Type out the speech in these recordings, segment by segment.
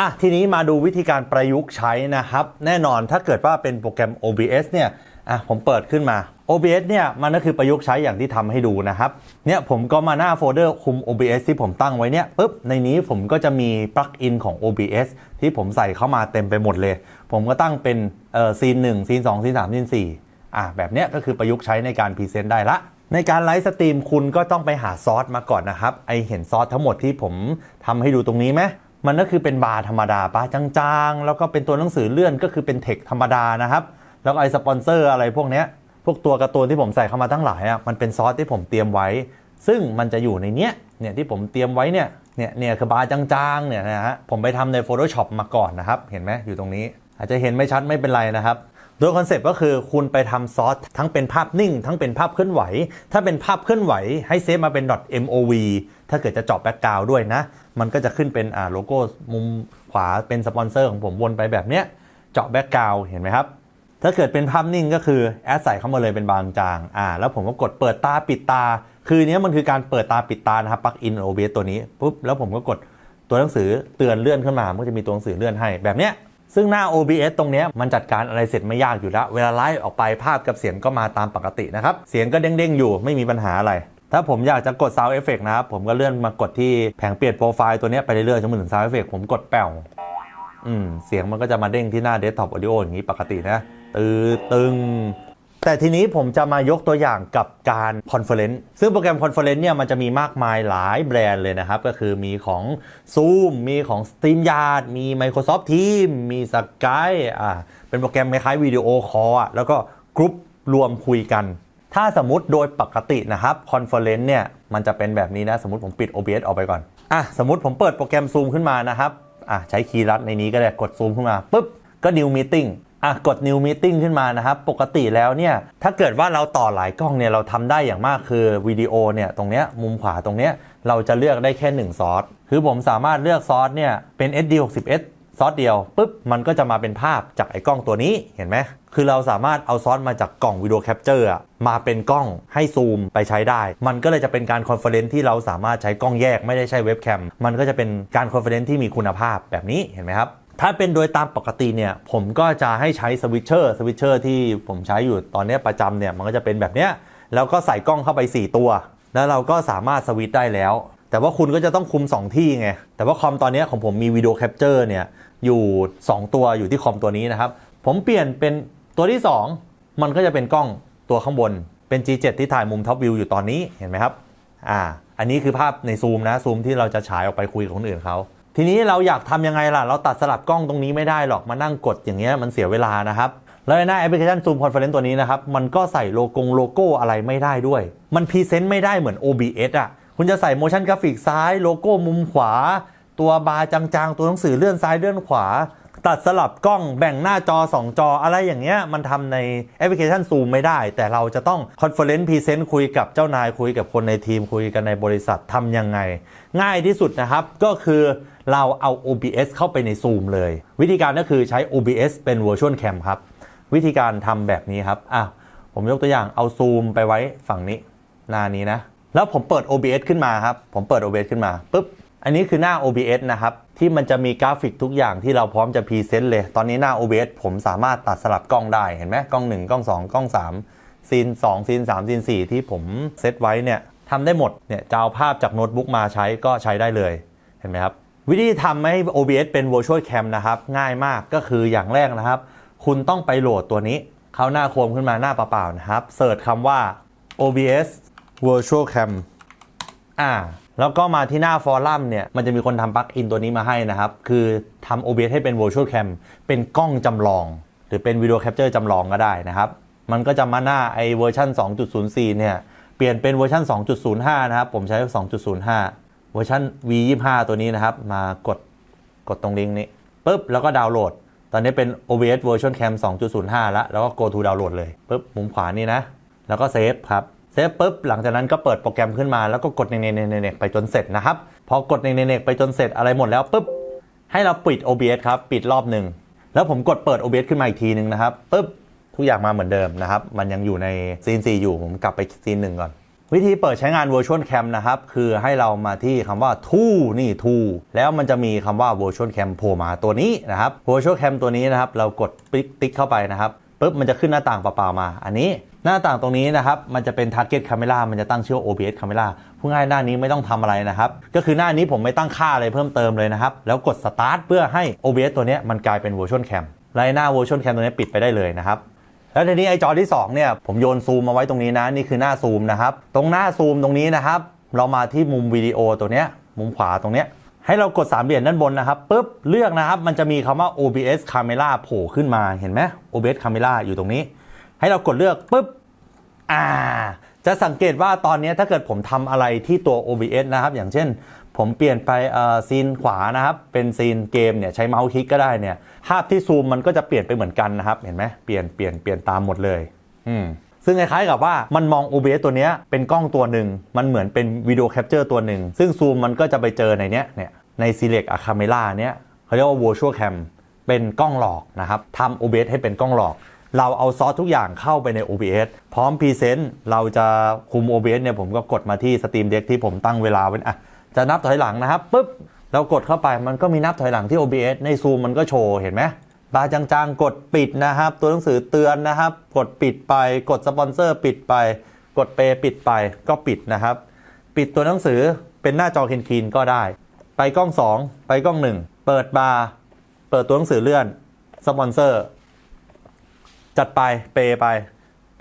อะทีนี้มาดูวิธีการประยุกต์ใช้นะครับ แน่นอนถ้าเกิดว่าเป็นโปรแกรม OBS เนี่ยอะผมเปิดขึ้นมา OBS เนี่ยมันก็คือประยุกต์ใช้อย่างที่ทำให้ดูนะครับเนี่ยผมก็มาหน้าโฟลเดอร์คุม OBS ที่ผมตั้งไว้เนี่ยปุ๊บในนี้ผมก็จะมีปลั๊กอินของ OBS ที่ผมใส่เข้ามาเต็มไปหมดเลย ผมก็ตั้งเป็นเอ่อซีนหนึ่งซีนสองซีนสามซีนสี่อะแบบเนี้ยก็คือประยุกต์ใช้ในการพรีเซนต์ได้ละในการไลฟ์สตรีมคุณก็ต้องไปหาซอสมาก่อนนะครับ ไอเห็นซอสทั้งหมดที่ผมทำให้ดูตรงนี้ไหม มันก็คือเป็นบาร์ธรรมดาปะจางๆ แล้วก็เป็นตัวหนังสือเลื่อนก็คือเป็นเทคธรรมดานะครับ แล้วไอสปอนเซอร์อะไรพวกเนี้ยพวกตัวการ์ตูนที่ผมใส่เข้ามาทั้งหลายอะมันเป็นซอสที่ผมเตรียมไว้ ซึ่งมันจะอยู่ในเนี้ยเนี่ยที่ผมเตรียมไว้เนี่ยเนี่ยเนี่ยคือบาร์จางๆเนี่ยนะฮะผมไปทำใน Photoshop มาก่อนนะครับ เห็นไหมอยู่ตรงนี้ อาจจะเห็นไม่ชัดไม่เป็นไรนะครับโดยคอนเซปต์ก็คือคุณไปทำซอสทั้งเป็นภาพนิ่ง ทั้งเป็นภาพเคลื่อนไหว ถ้าเป็นภาพเคลื่อนไหวให้เซฟมาเป็น .mov ถ้าเกิดจะเจาะแบ็กกราวด้วยนะ มันก็จะขึ้นเป็นอ่าโลโก้มุมขวาเป็นสปอนเซอร์ของผมวนไปแบบเนี้ยเจาะแบ็กกราวเห็นไหมครับ ถ้าเกิดเป็นภาพนิ่งก็คือแอดใส่เข้ามาเลยเป็นบางจางอ่าแล้วผมก็กดเปิดตาปิดตา คือเนี้ยมันคือการเปิดตาปิดตานะครับปลั๊กอิน OBS ตัวนี้ปุ๊บแล้วผมก็กดตัวหนังสือเตือนเลื่อนขึ้นมามันก็จะมีตัวหนังสือเลื่อนให้แบบเนี้ยซึ่งหน้า OBS ตรงนี้มันจัดการอะไรเสร็จไม่ยากอยู่แล้ว เวลาไลฟ์ออกไปภาพกับเสียงก็มาตามปกตินะครับ เสียงก็เด้งๆอยู่ไม่มีปัญหาอะไร ถ้าผมอยากจะกด Sound Effect นะครับผมก็เลื่อนมากดที่แผงเปลี่ยนโปรไฟล์ตัวนี้ไปเรื่อยๆจนมาถึง Sound Effect ผมกดแป่วอืมเสียงมันก็จะมาเด้งที่หน้า Desktop Audio อย่างนี้ปกตินะตือตึงแต่ทีนี้ผมจะมายกตัวอย่างกับการคอนเฟอเรนซ์ซึ่งโปรแกรมคอนเฟอเรนซ์เนี่ยมันจะมีมากมายหลายแบรนด์เลยนะครับ ก็คือมีของ Zoom มีของ StreamYard มี Microsoft Teams มี Skype อ่าเป็นโปรแกรมคล้ายๆวิดีโอคอลอะแล้วก็กรุ๊ปรวมคุยกัน ถ้าสมมติโดยปกตินะครับคอนเฟอเรนซ์เนี่ยมันจะเป็นแบบนี้นะ สมมติผมปิด OBS ออกไปก่อนอะสมมติผมเปิดโปรแกรม Zoom ขึ้นมานะครับอะใช้คีย์ลัดในนี้ก็ได้กด Zoom ขึ้นมาปุ๊บก็ New Meeting อะกด New Meeting ขึ้นมานะครับ ปกติแล้วเนี่ยถ้าเกิดว่าเราต่อหลายกล้องเนี่ยเราทำได้อย่างมากคือวิดีโอเนี่ยตรงเนี้ยมุมขวาตรงเนี้ยเราจะเลือกได้แค่ 1 ซอส คือผมสามารถเลือกซอสเนี่ยเป็น SD60S ซอสเดียวปุ๊บมันก็จะมาเป็นภาพจากไอ้กล้องตัวนี้เห็นไหมคือเราสามารถเอาซอสมาจากกล่องวิดีโอแคปเจอร์มาเป็นกล้องให้ซูมไปใช้ได้ มันก็เลยจะเป็นการคอนเฟอเรนซ์ที่เราสามารถใช้กล้องแยกไม่ได้ใช้เว็บแคมมันก็จะเป็นการคอนเฟอเรนซ์ที่มีคุณภาพแบบนี้เห็นไหมครับถ้าเป็นโดยตามปกติเนี่ยผมก็จะให้ใช้สวิตเชอร์สวิตเชอร์ที่ผมใช้อยู่ตอนนี้ประจำเนี่ยมันก็จะเป็นแบบเนี้ยแล้วก็ใส่กล้องเข้าไป 4 ตัว แล้วเราก็สามารถสวิตได้แล้ว แต่ว่าคุณก็จะต้องคุม 2 ที่ไง แต่ว่าคอมตอนนี้ของผมมีวิดีโอแคปเจอร์เนี่ยอยู่ 2 ตัวอยู่ที่คอมตัวนี้นะครับ ผมเปลี่ยนเป็นตัวที่ 2 มันก็จะเป็นกล้องตัวข้างบนเป็น G7 ที่ถ่ายมุมท็อปวิวอยู่ตอนนี้เห็นไหมครับอ่าอันนี้คือภาพในซูมนะซูมที่เราจะฉายออกไปคุยกับคนอื่นเขาทีนี้เราอยากทำยังไงล่ะ เราตัดสลับกล้องตรงนี้ไม่ได้หรอกมานั่งกดอย่างเงี้ยมันเสียเวลานะครับ แล้วในหน้าแอปพลิเคชัน Zoom Conference ตัวนี้นะครับ มันก็ใส่โลโก้โลโก้อะไรไม่ได้ด้วย มันพรีเซนต์ไม่ได้เหมือน OBS อะ คุณจะใส่ motion graphic ซ้ายโลโก้มุมขวา ตัวบาร์จางๆ ตัวหนังสือเลื่อนซ้ายเลื่อนขวา ตัดสลับกล้องแบ่งหน้าจอ 2 จออะไรอย่างเงี้ยมันทำในแอปพลิเคชัน Zoom ไม่ได้ แต่เราจะต้องคอนเฟอเรนซ์พรีเซนต์คุยกับเจ้านายคุยกับคนในทีมคุยกันในบริษัททำยังไง ง่ายที่สุดนะครับก็คือเราเอา OBS เข้าไปใน Zoom เลย วิธีการก็คือใช้ OBS เป็น Virtual Cam ครับ วิธีการทำแบบนี้ครับอะผมยกตัวอย่างเอา Zoom ไปไว้ฝั่งนี้หน้านี้นะ แล้วผมเปิด OBS ขึ้นมาครับ ผมเปิด OBS ขึ้นมาปุ๊บ อันนี้คือหน้า OBS นะครับ ที่มันจะมีกราฟิกทุกอย่างที่เราพร้อมจะพรีเซนต์เลย ตอนนี้หน้า OBS ผมสามารถตัดสลับกล้องได้ เห็นไหมกล้อง 1 กล้อง 2 กล้อง 3 ซีน 2 ซีน 3 ซีน 4 ที่ผมเซตไว้เนี่ยทำได้หมด เนี่ยจะเอาภาพจากโน้ตบุ๊กมาใช้ก็ใช้ได้เลย เห็นไหมครับ วิธีทำให้ OBS เป็น Virtual Cam นะครับ ง่ายมาก ก็คืออย่างแรกนะครับ คุณต้องไปโหลดตัวนี้ เข้าหน้าโคมขึ้นมาหน้าเปล่าๆนะครับ เสิร์ชคำว่า OBS Virtual Cam อ่าแล้วก็มาที่หน้าฟอรัมเนี่ย มันจะมีคนทำปลั๊กอินตัวนี้มาให้นะครับ คือทำ OBS ให้เป็น Virtual Cam เป็นกล้องจำลอง หรือเป็นวิดีโอแคปเจอร์จำลองก็ได้นะครับ มันก็จะมาหน้าไอเวอร์ชัน2.04 เนี่ย เปลี่ยนเป็นเวอร์ชัน2.05 นะครับ ผมใช้ 2.05 เวอร์ชัน V25 ตัวนี้นะครับ มากดกดตรงลิงก์นี้ปุ๊บแล้วก็ดาวน์โหลด ตอนนี้เป็น OBS Version Cam 2.05 แล้ว แล้วก็ go to download เลยปุ๊บมุมขวานี่นะ แล้วก็เซฟครับ เซฟปุ๊บหลังจากนั้นก็เปิดโปรแกรมขึ้นมาแล้วก็กดเนเนเนเนเนไปจนเสร็จนะครับ พอกดเนเนเนไปจนเสร็จอะไรหมดแล้วปุ๊บให้เราปิด OBS ครับ ปิดรอบหนึ่งแล้วผมกดเปิด OBS ขึ้นมาอีกทีหนึ่งนะครับปุ๊บทุกอย่างมาเหมือนเดิมนะครับ มันยังอยู่ในซีน4อยู่ผมกลับไปซีนหนึ่งก่อน วิธีเปิดใช้งาน Virtual Cam นะครับ คือให้เรามาที่คำว่า to นี่ to แล้วมันจะมีคำว่า Virtual Cam โผล่มาตัวนี้นะครับ Virtual Cam ตัวนี้นะครับ เรากดปิ๊กติ๊กเข้าไปนะครับปุ๊บมันจะขึ้นหน้าต่างเปล่าๆมา อันนี้ หน้าต่างตรงนี้นะครับ มันจะเป็น Target Camera มันจะตั้งชื่อว่า OBS Camera ผู้ง่ายหน้านี้ไม่ต้องทำอะไรนะครับ ก็คือหน้านี้ผมไม่ตั้งค่าอะไรเพิ่มเติมเลยนะครับ แล้วกด Start เพื่อให้ OBS ตัวนี้มันกลายเป็น Virtual Cam และหน้า Virtual Cam ตัวนี้ปิดไปได้เลยนะครับแล้วทีนี้ไอจอที่2เนี่ยผมโยนซูมมาไว้ตรงนี้นะนี่คือหน้าซูมนะครับตรงหน้าซูมตรงนี้นะครับ เรามาที่มุมวิดีโอตัวเนี้ยมุมขวาตรงเนี้ยให้เรากดสามเหลี่ยมด้านบนนะครับปุ๊บเลือกนะครับมันจะมีคำว่า OBS Camera โผล่ขึ้นมาเห็นไหม OBS Camera อยู่ตรงนี้ ให้เรากดเลือกปุ๊บอ่า จะสังเกตว่าตอนนี้ถ้าเกิดผมทำอะไรที่ตัว OBS นะครับ อย่างเช่น ผมเปลี่ยนไปเออซีนขวานะครับ เป็นซีนเกมเนี่ยใช้เมาส์คลิกก็ได้เนี่ยภาพที่ซูมมันก็จะเปลี่ยนไปเหมือนกันนะครับ เห็นไหมเปลี่ยนเปลี่ยนเปลี่ยนตามหมดเลย อืมซึ่งคล้ายๆกับว่ามันมอง OBS ตัวนี้เป็นกล้องตัวหนึ่ง มันเหมือนเป็นวิดีโอแคปเจอร์ตัวหนึ่ง ซึ่งซูมมันก็จะไปเจอในเนี้ยเนี่ยใน Select a Camera เนี้ยเขาเรียกว่า Virtual Cam เป็นกล้องหลอกนะครับทำ OBS ให้เป็นกล้องหลอก เราเอาซอสทุกอย่างเข้าไปใน OBS พร้อมพรีเซนต์เราจะคุม OBS เนี่ยผมก็กดมาที่ Steam Deck ที่ผมตั้งเวลาไว้อะจะนับถอยหลังนะครับปุ๊บเรากดเข้าไปมันก็มีนับถอยหลังที่ OBS ในซูมมันก็โชว์เห็นไหมบาร์จางๆ กดปิดนะครับ ตัวหนังสือเตือนนะครับ กดปิดไป กดสปอนเซอร์ปิดไป กดเปย์ปิดไปก็ปิดนะครับ ปิดตัวหนังสือเป็นหน้าจอคินคีนก็ได้ ไปกล้อง 2 ไปกล้อง 1 เปิดบาร์เปิดตัวหนังสือเลื่อนสปอนเซอร์ จัดไปเปย์ไป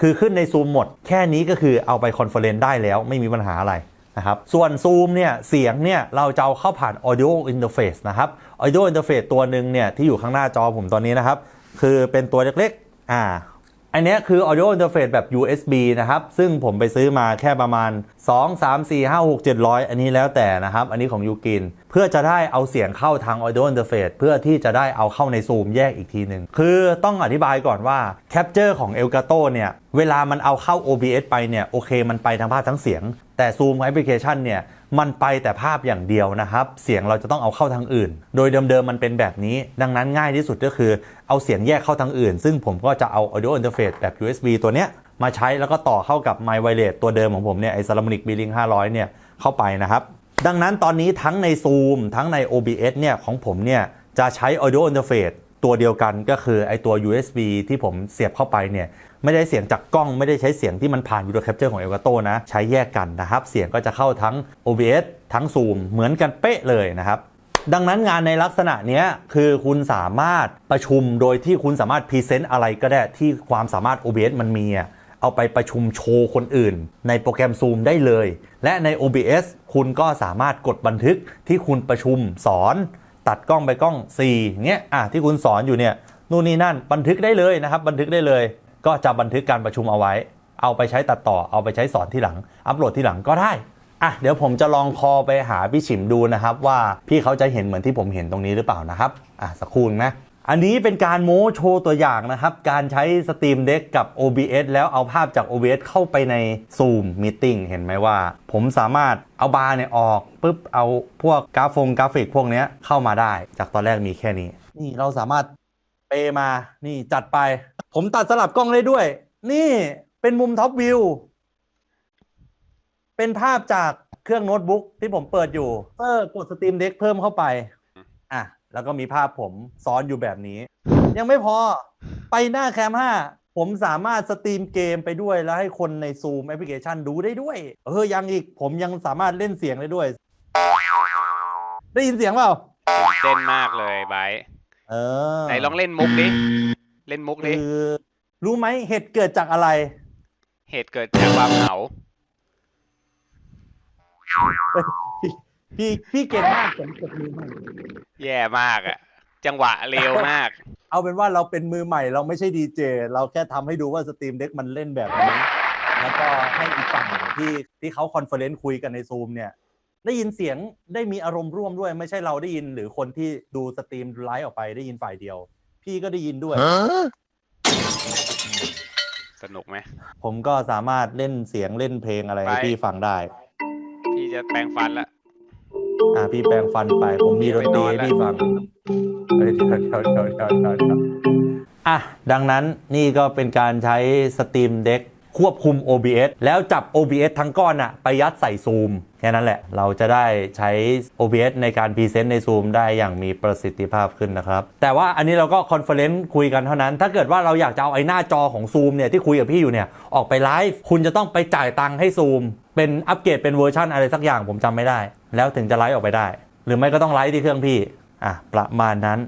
คือขึ้นในซูมหมด แค่นี้ก็คือเอาไปคอนเฟอเรนซ์ได้แล้วไม่มีปัญหาอะไรนะครับส่วนซูมเนี่ยเสียงเนี่ยเราจะเอาเข้าผ่าน audio interface นะครับ audio interface ตัวหนึ่งเนี่ยที่อยู่ข้างหน้าจอผมตอนนี้นะครับ คือเป็นตัวเล็กๆอ่า อันนี้คือ audio interface แบบ USB นะครับ ซึ่งผมไปซื้อมาแค่ประมาณ 2 3 4 5 6 700 อันนี้แล้วแต่นะครับ อันนี้ของยูกิน เพื่อจะได้เอาเสียงเข้าทาง audio interface เพื่อที่จะได้เอาเข้าในซูมแยกอีกทีหนึ่ง คือต้องอธิบายก่อนว่า capture ของ Elgato เนี่ย เวลามันเอาเข้า OBS ไปเนี่ย โอเค มันไปทั้งภาพทั้งเสียง แต่ซูมแอปพลิเคชันเนี่ย มันไปแต่ภาพอย่างเดียวนะครับ เสียงเราจะต้องเอาเข้าทางอื่น โดยเดิมๆมันเป็นแบบนี้ ดังนั้นง่ายที่สุดก็คือเอาเสียงแยกเข้าทางอื่น ซึ่งผมก็จะเอา audio interface แบบ USB ตัวเนี้ยมาใช้แล้วก็ต่อเข้ากับ My Wireless ตัวเดิมของผมเนี่ยไอ้ Salamonic B-Link 500 เนี่ยเข้าไปนะครับ ดังนั้นตอนนี้ทั้งใน Zoom ทั้งใน OBS เนี่ยของผมเนี่ยจะใช้ audio interface ตัวเดียวกันก็คือไอตัว USB ที่ผมเสียบเข้าไปเนี่ยไม่ได้เสียงจากกล้องไม่ได้ใช้เสียงที่มันผ่านวิดีโอแคปเจอร์ของ Elgato นะ ใช้แยกกันนะครับ เสียงก็จะเข้าทั้ง OBS ทั้ง Zoom เหมือนกันเป๊ะเลยนะครับ ดังนั้นงานในลักษณะนี้คือคุณสามารถประชุมโดยที่คุณสามารถพรีเซนต์อะไรก็ได้ที่ความสามารถ OBS มันมีเอาไปประชุมโชว์คนอื่น ในโปรแกรม Zoom ได้เลย และใน OBS คุณก็สามารถกดบันทึกที่คุณประชุมสอน ตัดกล้องไปกล้อง4เงี้ยอะที่คุณสอนอยู่เนี่ยนู่นนี่นั่นบันทึกได้เลยนะครับ บันทึกได้เลย ก็จะบันทึกการประชุมเอาไว้ เอาไปใช้ตัดต่อเอาไปใช้สอนที่หลัง อัปโหลดที่หลังก็ได้อะเดี๋ยวผมจะลองคอไปหาพี่ฉิมดูนะครับ ว่าพี่เขาจะเห็นเหมือนที่ผมเห็นตรงนี้หรือเปล่านะครับอะสักครู่นะ อันนี้เป็นการโม้โชว์ตัวอย่างนะครับ การใช้ Steam Deck กับ OBS แล้วเอาภาพจาก OBS เข้าไปใน Zoom Meeting เห็นไหมว่า ผมสามารถเอาบาร์เนี่ยออกปุ๊บเอาพวกกราฟงกราฟิกพวกเนี้ยเข้ามาได้ จากตอนแรกมีแค่นี้ นี่เราสามารถเปมา นี่จัดไป ผมตัดสลับกล้องได้ด้วย นี่เป็นมุมท็อปวิว เป็นภาพจากเครื่องโน้ตบุ๊กที่ผมเปิดอยู่เออกด Steam Deck เพิ่มเข้าไป อะ แล้วก็มีภาพผมซ้อนอยู่แบบนี้ ยังไม่พอไปหน้าแคม5ผมสามารถสตรีมเกมไปด้วยแล้วให้คนใน Zoom แอปพลิเคชันดูได้ด้วย เออยังอีกผมยังสามารถเล่นเสียงได้ด้วย ได้ยินเสียงเปล่าตื่นเต้นมากเลยไบร์ทเออไหนลองเล่นมุกดิ เล่นมุกดิ คือรู้ไหมเหตุเกิดจากอะไร เหตุเกิดจากความเหงา พี่พี่เก่งมากผมกดมือใหม่แย่มากอะจังหวะเร็วมาก เอาเป็นว่าเราเป็นมือใหม่ เราไม่ใช่ดีเจเราแค่ทำให้ดูว่าสตรีมเด็กมันเล่นแบบนี้ แล้วก็ให้อีกฝั่งที่ที่เขาคอนเฟอเรนซ์คุยกันในซูมเนี่ย ได้ยินเสียงได้มีอารมณ์ร่วมด้วย ไม่ใช่เราได้ยิน หรือคนที่ดูสตรีมไลฟ์ออกไปได้ยินฝ่ายเดียว พี่ก็ได้ยินด้วยสนุกไหมผมก็สามารถเล่นเสียงเล่นเพลงอะไรให้ไปพี่ฟังได้ พี่จะแปรงฟันละ อ่าพี่แปลงฟันไป ผมมีดนตรีให้พี่ฟังเฮ้ยเดี๋ยวเดี๋ยวเดี๋ยวเดี๋ยวเดี๋ยวเดี๋ยวอะดังนั้นนี่ก็เป็นการใช้ Steam Deck ควบคุม OBS แล้วจับ OBS ทั้งก้อนอะไปยัดใส่ซูมแค่นั้นแหละ เราจะได้ใช้ OBS ในการพรีเซนต์ในซูมได้อย่างมีประสิทธิภาพขึ้นนะครับ แต่ว่าอันนี้เราก็คอนเฟอเรนซ์คุยกันเท่านั้น ถ้าเกิดว่าเราอยากจะเอาไอ้หน้าจอของซูมเนี่ยที่คุยกับพี่อยู่เนี่ย ออกไปไลฟ์ คุณจะต้องไปจ่ายตังค์ให้ซูมเป็นอัปเกรดเป็นเวอร์ชันอะไรสักอย่างผมจำไม่ได้ แล้วถึงจะไลฟ์ออกไปได้ หรือไม่ก็ต้องไลฟ์ที่เครื่องพี่อะประมาณนั้น